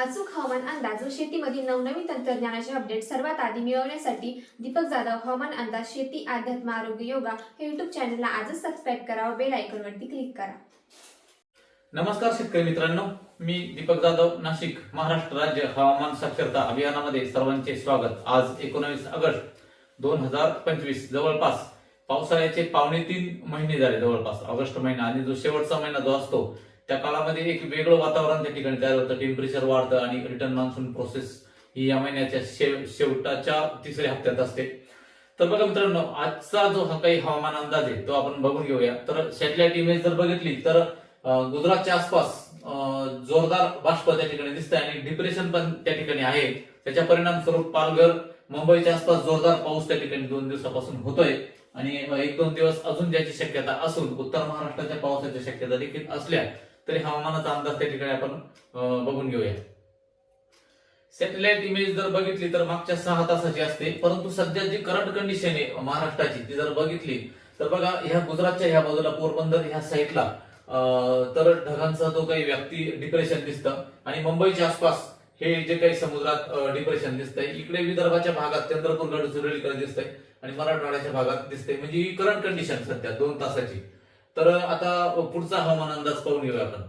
अचूक हवामान अंदाज व शेतीमधील नवनवीन तंत्रज्ञानाचे अपडेट सर्वात आधी मिळवण्यासाठी दीपक जाधव हवामान अंदाज शेती अध्यात्म आरोग्य योगा हे युट्यूब चॅनलला आजच सबस्क्राईब करा व बेल आयकॉनवरती क्लिक करा. नमस्कार शेतकरी मित्रांनो मी दीपक जाधव नाशिक महाराष्ट्र राज्य हवामान साक्षरता अभियानामध्ये सर्वांचे स्वागत. आज एकोणावीस ऑगस्ट दोन हजार पंचवीस जवळपास पावसाळ्याचे पावणे तीन महिने झाले जवळपास. ऑगस्ट महिना आणि जो शेवटचा महिना जो असतो त्या काळामध्ये एक वेगळं वातावरण त्या ठिकाणी तयार होतं. टेम्परेचर वाढतं आणि रिटर्न मान्सून प्रोसेस ही या महिन्याच्या शेव शेवटाच्या तिसऱ्या हप्त्यात असते. तर बघा मित्रांनो आजचा जो हा काही हवामान अंदाज आहे तो आपण बघून घेऊया. तर सॅटेलाइट इमेज जर बघितली तर गुजरातच्या आसपास जोरदार बाष्प त्या ठिकाणी दिसत आहे आणि डिप्रेशन पण त्या ठिकाणी आहे. त्याच्या परिणाम स्वरूप पालघर मुंबईच्या आसपास जोरदार पाऊस त्या ठिकाणी दोन दिवसापासून होतोय. आणि एक दोन दिवस अजून ज्याची शक्यता असून उत्तर महाराष्ट्राच्या पावसाच्या शक्यता देखील असल्या तरी हवामानाचा अंदाज त्या ठिकाणी आपण बघून घेऊया. सॅटेलाइट इमेज जर बघितली तर मागच्या सहा तासाची असते परंतु सध्या जी करंट कंडिशन आहे महाराष्ट्राची ती जर बघितली तर बघा ह्या गुजरातच्या ह्या बाजूला पोरबंदर ह्या साईडला तर ढगांचा जो काही व्याप्ती डिप्रेशन दिसतं आणि मुंबईच्या आसपास हे जे काही समुद्रात डिप्रेशन दिसतंय इकडे विदर्भाच्या भागात चंद्रपूर गडचिरोलीकडे दिसतंय आणि मराठवाड्याच्या भागात दिसतंय. म्हणजे ही करंट कंडिशन सध्या दोन तासाची. तर आता पुढचा हवामान अंदाज पाहून घेऊया आपण.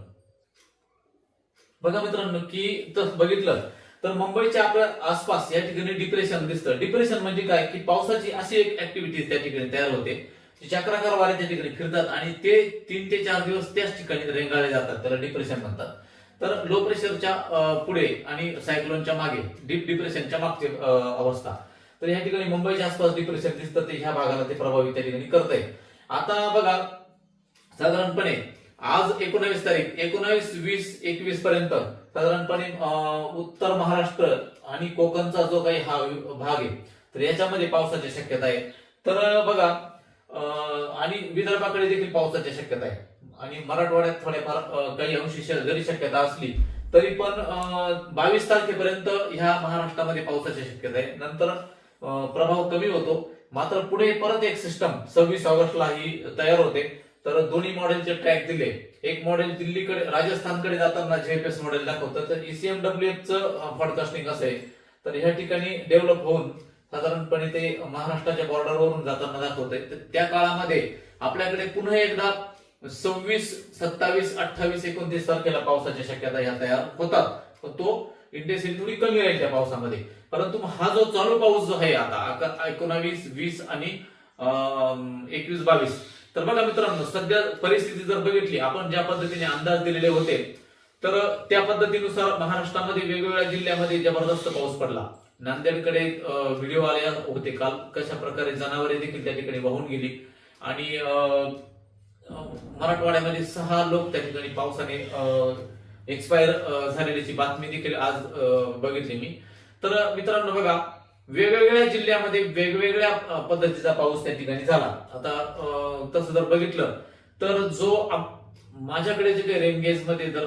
बघा मित्रांनो की बघितलं तर मुंबईच्या आपल्या आसपास या ठिकाणी डिप्रेशन दिसतं. डिप्रेशन म्हणजे काय? की पावसाची अशी एक ऍक्टिव्हिटी त्या ठिकाणी तयार होते चक्राकार वारे त्या ठिकाणी फिरतात आणि ते तीन ते चार दिवस त्याच ठिकाणी रेंगाळले जातात त्याला डिप्रेशन म्हणतात. तर लो प्रेशरच्या पुढे आणि सायक्लोनच्या मागे डीप डिप्रेशनच्या मागची अवस्था. तर या ठिकाणी मुंबईच्या आसपास डिप्रेशन दिसतं ते ह्या भागाला ते प्रभावित त्या ठिकाणी करत आहे आता बघा साधारणपणे आज एकोणावीस तारीख एकोणावीस वीस एकवीस पर्यंत साधारणपणे उत्तर महाराष्ट्र आणि कोकणचा जो काही हा भाग आहे तर याच्यामध्ये पावसाची शक्यता आहे. तर बघा अं, आणि विदर्भाकडे देखील पावसाची शक्यता आहे. आणि मराठवाड्यात थोडेफार काही अंशी जरी शक्यता असली तरी पण बावीस तारखेपर्यंत ह्या महाराष्ट्रामध्ये पावसाची शक्यता आहे. नंतर प्रभाव कमी होतो. मात्र पुढे परत एक सिस्टम सव्वीस ऑगस्टला ही तयार होते. तर दोन्ही मॉडेलचे ट्रॅक दिले. एक मॉडेल दिल्लीकडे राजस्थानकडे जाताना जेएफएस मॉडेल दाखवतं. तर E ईसीएमडब्ल्यू च फॉडकास्टिंग असं आहे. तर ह्या ठिकाणी डेव्हलप होऊन साधारणपणे ते महाराष्ट्राच्या बॉर्डरवरून जाताना दाखवत आहे तर त्या काळामध्ये आपल्याकडे पुन्हा एकदा सव्वीस सत्तावीस अठ्ठावीस एकोणतीस तारखेला पावसाच्या शक्यता ह्या तयार होतात. पण तो इंटेन्सिटी थोडी कमी राहील त्या पावसामध्ये. परंतु हा जो चालू पाऊस जो आहे आता अक- एकोणावीस वीस आणि एकवीस बावीस तर बघा मित्रांनो सध्या परिस्थिती जर बघितली आपण ज्या पद्धतीने अंदाज दिलेले होते तर त्या पद्धतीनुसार महाराष्ट्रामध्ये वेगवेगळ्या जिल्ह्यामध्ये जबरदस्त पाऊस पडला. नांदेडकडे व्हिडिओ आले होते काल कशा प्रकारे जनावरे देखील त्या ठिकाणी वाहून गेली. आणि मराठवाड्यामध्ये सहा लोक त्या ठिकाणी पावसाने एक्सपायर झालेल्याची बातमी देखील आज बघितली मी. तर मित्रांनो बघा वेगवेगळ्या जिल्ह्यामध्ये वेगवेगळ्या पद्धतीचा पाऊस त्या ठिकाणी झाला. आता तसं जर बघितलं तर जो आप- माझ्याकडे जे काही रेनगेजमध्ये जर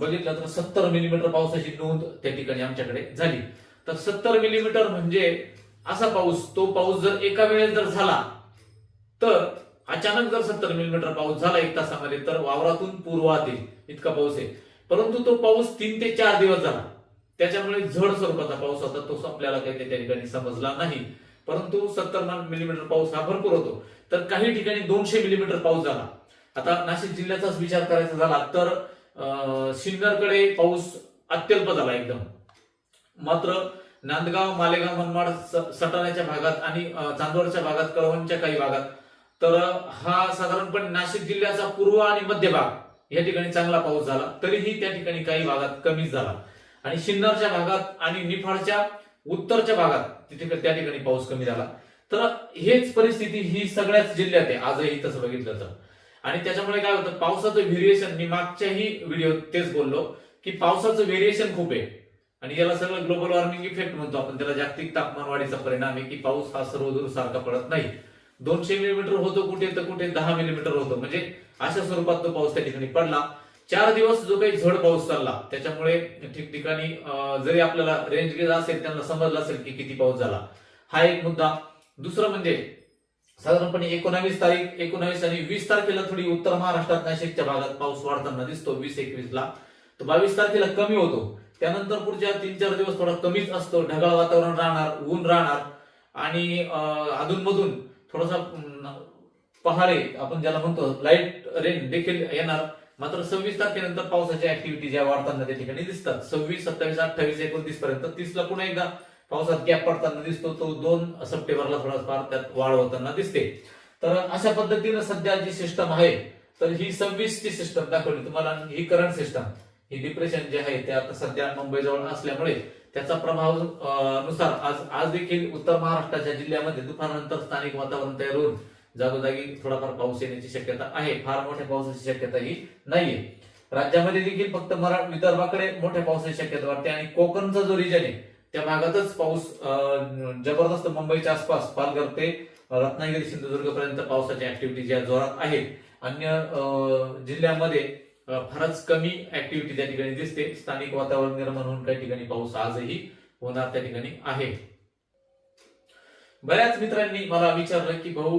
बघितलं तर सत्तर मिलीमीटर पावसाची नोंद त्या ठिकाणी आमच्याकडे झाली. तर सत्तर मिलीमीटर म्हणजे असा पाऊस तो पाऊस जर एका वेळेस जर झाला तर अचानक जर सत्तर मिलीमीटर पाऊस झाला एक तासामध्ये तर वावरातून पूर्वातील इतका पाऊस आहे. परंतु तो पाऊस तीन ते चार दिवस झाला. त्याच्यामुळे झड स्वरूपाचा पाऊस होता तो आपल्याला काही त्या ठिकाणी समजला नाही. परंतु सत्तर मिलीमीटर पाऊस हा भरपूर होतो. तर काही ठिकाणी दोनशे मिलीमीटर पाऊस झाला. आता नाशिक जिल्ह्याचाच विचार करायचा झाला तर सिन्नरकडे पाऊस अत्यल्प झाला एकदम. मात्र नांदगाव मालेगाव मनमाड सटाण्याच्या भागात आणि चांदवडच्या भागात कळवणच्या काही भागात तर हा साधारणपणे नाशिक जिल्ह्याचा पूर्व आणि मध्य भाग या ठिकाणी चांगला पाऊस झाला. तरीही त्या ठिकाणी काही भागात कमीच झाला. आणि सिन्नरच्या भागात आणि निफाडच्या उत्तरच्या भागात तिथे त्या ठिकाणी पाऊस कमी झाला. तर हेच परिस्थिती ही सगळ्याच जिल्ह्यात आहे. आजही तसं बघितलं तर आणि त्याच्यामुळे काय होतं पावसाचं व्हेरिएशन मी मागच्याही व्हिडिओ तेच बोललो की पावसाचं व्हेरिएशन खूप आहे. आणि याला सगळं ग्लोबल वॉर्मिंग इफेक्ट म्हणतो आपण. त्याला जागतिक तापमान वाढीचा परिणाम आहे की पाऊस हा सर्वदूर सारखा पडत नाही. दोनशे मिलीमीटर होतो कुठे तर कुठे दहा मिलीमीटर होतो. म्हणजे अशा स्वरूपात तो पाऊस त्या ठिकाणी पडला. चार दिवस जो काही झड पाऊस चालला त्याच्यामुळे ठिकठिकाणी जरी आपल्याला रेंज गेला असेल त्यांना समजलं असेल की किती पाऊस झाला. हा एक मुद्दा. दुसरं म्हणजे साधारणपणे एकोणावीस तारीख एकोणावीस आणि वीस तारखेला थोडी उत्तर महाराष्ट्रात नाशिकच्या भागात पाऊस वाढताना दिसतो वीस एकवीस ला. तर बावीस तारखेला कमी होतो. त्यानंतर पुढच्या तीन चार दिवस थोडा कमीच असतो ढगाळ वातावरण राहणार ऊन राहणार. आणि अधूनमधून थोडासा पहारे पहाडे आपण ज्याला म्हणतो लाइट रेन देखील येणार. मात्र सव्वीस तारखेनंतर पावसाच्या ऍक्टिव्हिटी ज्या वाढताना त्या ठिकाणी दिसतात. सव्वीस सत्तावीस अठ्ठावीस एकोणतीस पर्यंत तीसला पुन्हा एकदा पावसात गॅप पडताना दिसतो. तो दोन सप्टेंबरला थोडाफार त्यात वाढ होताना दिसते. तर अशा पद्धतीनं सध्या जी सिस्टम आहे तर ही सव्वीसची सिस्टम दाखवली. तुम्हाला ही करंट सिस्टम ही डिप्रेशन जे आहे ते आता सध्या मुंबईजवळ असल्यामुळे त्याचा प्रभावनुसार आज आज देखील उत्तर महाराष्ट्राच्या जिल्ह्यामध्ये दुपारनंतर स्थानिक वातावरण तयार होऊन जागोजागी थोडाफार पाऊस येण्याची शक्यता आहे. फार मोठ्या पावसाची शक्यता ही नाहीये. राज्यामध्ये देखील फक्त मराठ विदर्भाकडे मोठ्या पावसाची शक्यता वाटते आणि कोकणचा जो रिजन आहे त्या भागातच पाऊस अं, जबरदस्त मुंबईच्या आसपास पालघर ते रत्नागिरी सिंधुदुर्ग पर्यंत पावसाच्या ऍक्टिव्हिटी ज्या जोरात आहेत. अन्य अं, जिल्ह्यामध्ये फारच कमी ऍक्टिव्हिटी त्या ठिकाणी दिसते. स्थानिक वातावरण निर्माण होऊन काही ठिकाणी पाऊस आजही होणार त्या ठिकाणी आहे. बऱ्याच मित्रांनी मला विचारलं की भाऊ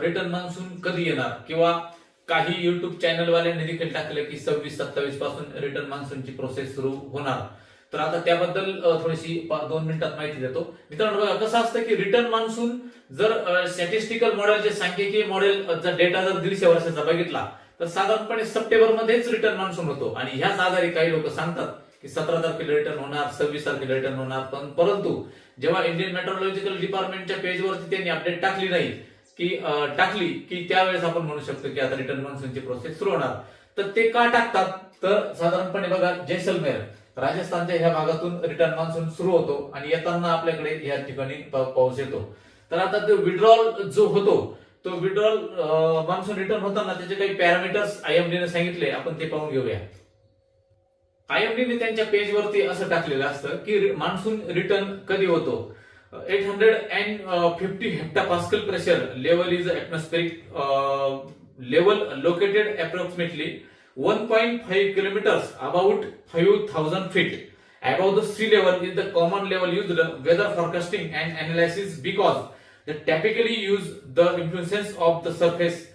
रिटर्न मान्सून कधी येणार? किंवा काही युट्यूब चॅनलवाल्यांनी देखील टाकलं की सव्वीस सत्तावीसपासून रिटर्न मान्सूनची प्रोसेस सुरू होणार. तर आता त्याबद्दल थोडीशी दोन मिनिटात माहिती देतो. मित्रांनो बघा कसं असतं की रिटर्न मान्सून जर स्टॅटिस्टिकल मॉडेलचे सांख्यिकीय मॉडेल डेटा जर दीडशे वर्षाचा बघितला तर साधारणपणे सप्टेंबर मध्येच रिटर्न मान्सून होतो. आणि ह्याच आधारे काही लोक सांगतात की सतरा तारखेला रिटर्न होणार सव्वीस तारखेला रिटर्न होणार. पण परंतु जेव्हा इंडियन मेट्रोलॉजिकल डिपार्टमेंटच्या पेजवरती त्यांनी अपडेट टाकली नाही की टाकली की त्यावेळेस आपण म्हणू शकतो की आता रिटर्न मान्सूनची प्रोसेस सुरू होणार. तर ते का टाकतात? तर साधारणपणे बघा जैसलमेर राजस्थानच्या ह्या भागातून रिटर्न मान्सून सुरू होतो आणि येताना आपल्याकडे ह्या ठिकाणी पाऊस येतो. तर आता तो विड्रॉल जो होतो तो विड्रॉल मान्सून रिटर्न होताना त्याचे काही पॅरामीटर्स आयएमडीने सांगितले आपण ते पाहून घेऊया. आयएमडी ने त्यांच्या पेज वरती असं टाकलेलं असतं की मान्सून रिटर्न कधी होतो? Eight hundred and fifty hectopascal pressure level is atmospheric level located approximately one point five kilometre about five thousand feet above the sea level is the common level use the weather forecasting and analysis because the typically use the influences of the surface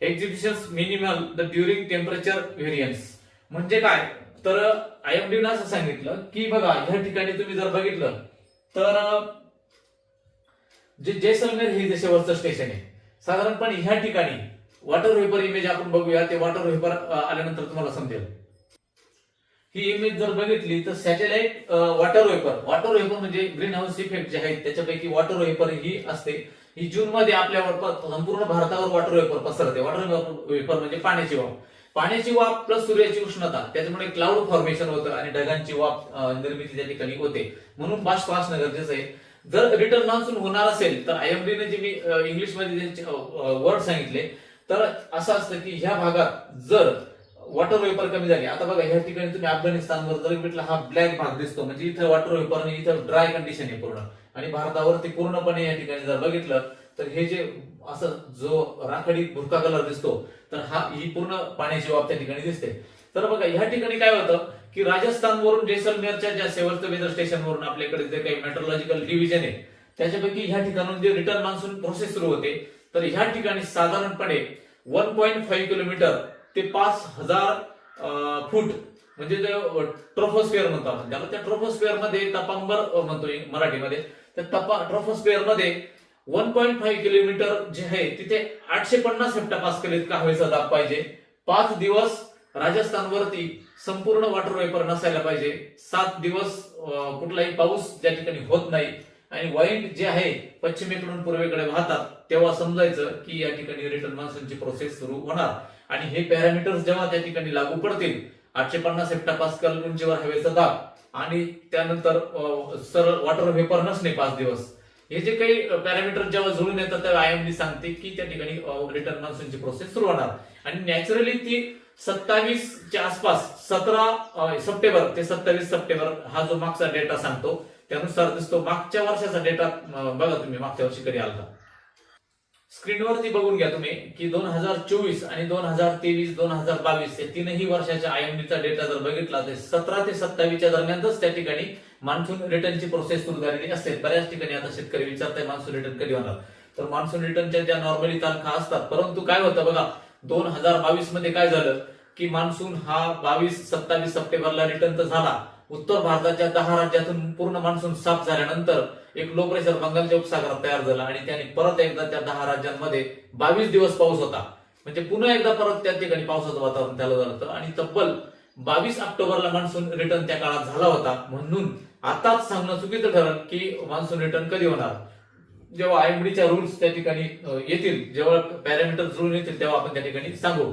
exhibition minimal the during temperature variance म्हणजे काय? तर IMD असं सांगितलं की बघा ह्या ठिकाणी तुम्ही जर बघितलं तर जे जैसलमेर हे देशावरचं स्टेशन आहे. साधारणपणे ह्या ठिकाणी वॉटर वेपर इमेज आपण बघूया ते वॉटर वेपर आल्यानंतर तुम्हाला समजेल. ही इमेज जर बघितली तर satellite water vapour water vapour म्हणजे ग्रीन हाऊस इफेक्ट जे आहेत त्याच्यापैकी वॉटर वेपर ही असते. ही जून मध्ये आपल्यावर संपूर्ण भारतावर वॉटर वेपर पसरते. वॉटर वेपर म्हणजे पाण्याची वाफ पाण्याची वाफ प्लस सूर्याची उष्णता त्याच्यामुळे क्लाउड फॉर्मेशन होतं आणि ढगांची वाफ निर्मिती त्या ठिकाणी होते. म्हणून बाष्प असणं गरजेचं आहे. जर रिटर्न मान्सून होणार असेल तर आयएमडीने जे मी इंग्लिशमध्ये वर्ड सांगितले तर असं असतं की ह्या भागात जर वॉटर वेपर कमी झाली आता बघा ह्या ठिकाणी तुम्ही अफगाणिस्तानवर जर भेटला हा ब्लॅक भाग दिसतो म्हणजे इथं वॉटर वेपर आणि इथं ड्राय कंडिशन आहे पूर्ण. आणि भारतावरती पूर्णपणे या ठिकाणी जर बघितलं तर हे जे असं जो राखाडी भुरका कलर दिसतो तर हा ही पूर्ण पाण्याची वाफ त्या ठिकाणी दिसते. तर बघा ह्या ठिकाणी काय होतं की राजस्थानवरून जैसलमेरच्या ज्या सेवरचं वेदर स्टेशनवरून आपल्याकडे जे काही मेट्रोलॉजिकल डिव्हिजन आहे त्याच्यापैकी ह्या ठिकाणून जे रिटर्न मान्सून प्रोसेस सुरू होते तर ह्या ठिकाणी साधारणपणे वन पॉईंट फाईव्ह किलोमीटर ते पाच हजार फूट म्हणजे जे ट्रोफोस्फिअर म्हणतो आपण त्याला त्या ट्रोफोस्फिअरमध्ये तपांबर म्हणतो मराठीमध्ये त्या तपा ट्रोफोस्फिअरमध्ये वन पॉईंट फाईव्ह किलोमीटर जे आहे तिथे आठशे पन्नास हेक्टापास्कल इतका हवेचा दाब पाहिजे. पाच दिवस राजस्थानवरती संपूर्ण वॉटर वेपर नसायला पाहिजे. सात दिवस कुठलाही पाऊस त्या ठिकाणी होत नाही. आणि वाईट जे आहे पश्चिमेकडून पूर्वेकडे वाहतात तेव्हा समजायचं की या ठिकाणी रिटर्न मान्सूनची प्रोसेस सुरू होणार. आणि हे पॅरामीटर्स जेव्हा त्या ठिकाणी लागू पडतील आठशे पन्नास हेक्टापास्कल उंचीवर हवेचा दाब. आणि त्यानंतर सरळ वॉटर वेपर नसणे पाच दिवस. हे जे काही पॅरामीटर जेव्हा जुळून येतात तेव्हा आयएमडी सांगते की त्या ठिकाणी रिटर्न मान्सूनची प्रोसेस सुरू होणार. आणि नॅचरली ती सत्तावीस च्या आसपास सतरा सप्टेंबर ते सत्तावीस सप्टेंबर हा जो मागचा डेटा सांगतो त्यानुसार दिसतो मागच्या वर्षाचा डेटा बघा तुम्ही मागच्या वर्षी कधी आला स्क्रीनवरती बघून घ्या तुम्ही की दोन हजार चोवीस आणि दोन हजार तेवीस दोन हजार बावीस या तीनही वर्षाच्या आयएमडीचा डेटा जर बघितला तर सतरा ते सत्तावीसच्या दरम्यानच त्या ठिकाणी मान्सून रिटर्नची प्रोसेस सुरू झालेली असते. बऱ्याच ठिकाणी आता शेतकरी विचारताय मान्सून रिटर्न कधी होणार? तर मान्सून रिटर्नच्या ज्या नॉर्मली तारखा असतात परंतु काय होतं बघा दोन हजार बावीसमध्ये काय झालं की मान्सून हा बावीस सत्तावीस सप्टेंबरला रिटर्न तर झाला. उत्तर भारताच्या दहा राज्यातून पूर्ण मान्सून साफ झाल्यानंतर एक लो प्रेशर बंगालच्या उपसागरात तयार झाला आणि त्याने परत एकदा त्या दहा राज्यांमध्ये बावीस दिवस पाऊस होता. म्हणजे पुन्हा एकदा परत त्या ठिकाणी पावसाचं वातावरण त्याला झालं होतं आणि तब्बल बावीस ऑक्टोबरला मान्सून रिटर्न त्या काळात झाला होता. म्हणून आताच सांगणं चुकीचं ठरल की मान्सून रिटर्न कधी होणार? जेव्हा आयएमडीच्या रूल्स त्या ठिकाणी येतील जेव्हा पॅरामीटर जुळून येतील तेव्हा आपण त्या ठिकाणी सांगू.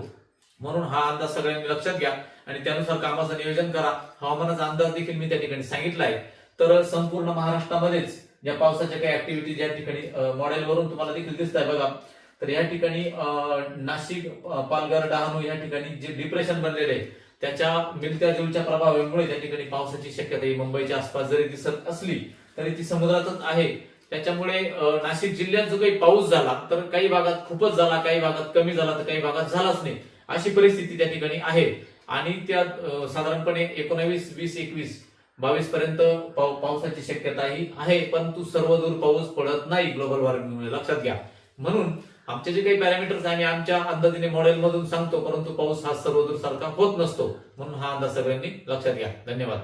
म्हणून हा अंदाज सगळ्यांनी लक्षात घ्या आणि त्यानुसार कामाचं नियोजन करा. हवामानाचा अंदाज देखील मी त्या ठिकाणी सांगितला आहे तर संपूर्ण महाराष्ट्रामध्येच या पावसाच्या काही ऍक्टिव्हिटीज या ठिकाणी मॉडेलवरून तुम्हाला देखील दिसत आहे बघा. तर या ठिकाणी नाशिक पालघर डहाणू या ठिकाणी जे डिप्रेशन बनलेले आहे त्याच्या मिलत्या जीवच्या प्रभावामुळे त्या ठिकाणी पावसाची शक्यता ही मुंबईच्या आसपास जरी दिसत असली तरी ती समुद्रातच आहे. त्याच्यामुळे नाशिक जिल्ह्यात जो काही पाऊस झाला तर काही भागात खूपच झाला काही भागात कमी झाला तर काही भागात झालाच नाही. अशी परिस्थिती त्या ठिकाणी आहे. आणि त्या साधारणपणे एकोणावीस वीस एकवीस बावीस पर्यंत पाव- पावसाची शक्यता ही आहे परंतु सर्वदूर पाऊस पडत नाही ग्लोबल वॉर्मिंगमुळे. लक्षात घ्या. म्हणून आमचे जे काही पॅरामीटर्स आम्ही आमच्या अंदाजीने मॉडेल मधून सांगतो परंतु पाऊस हा सर्वदूर सारखा होत नसतो. म्हणून हा अंदाज सगळ्यांनी लक्षात घ्या. धन्यवाद.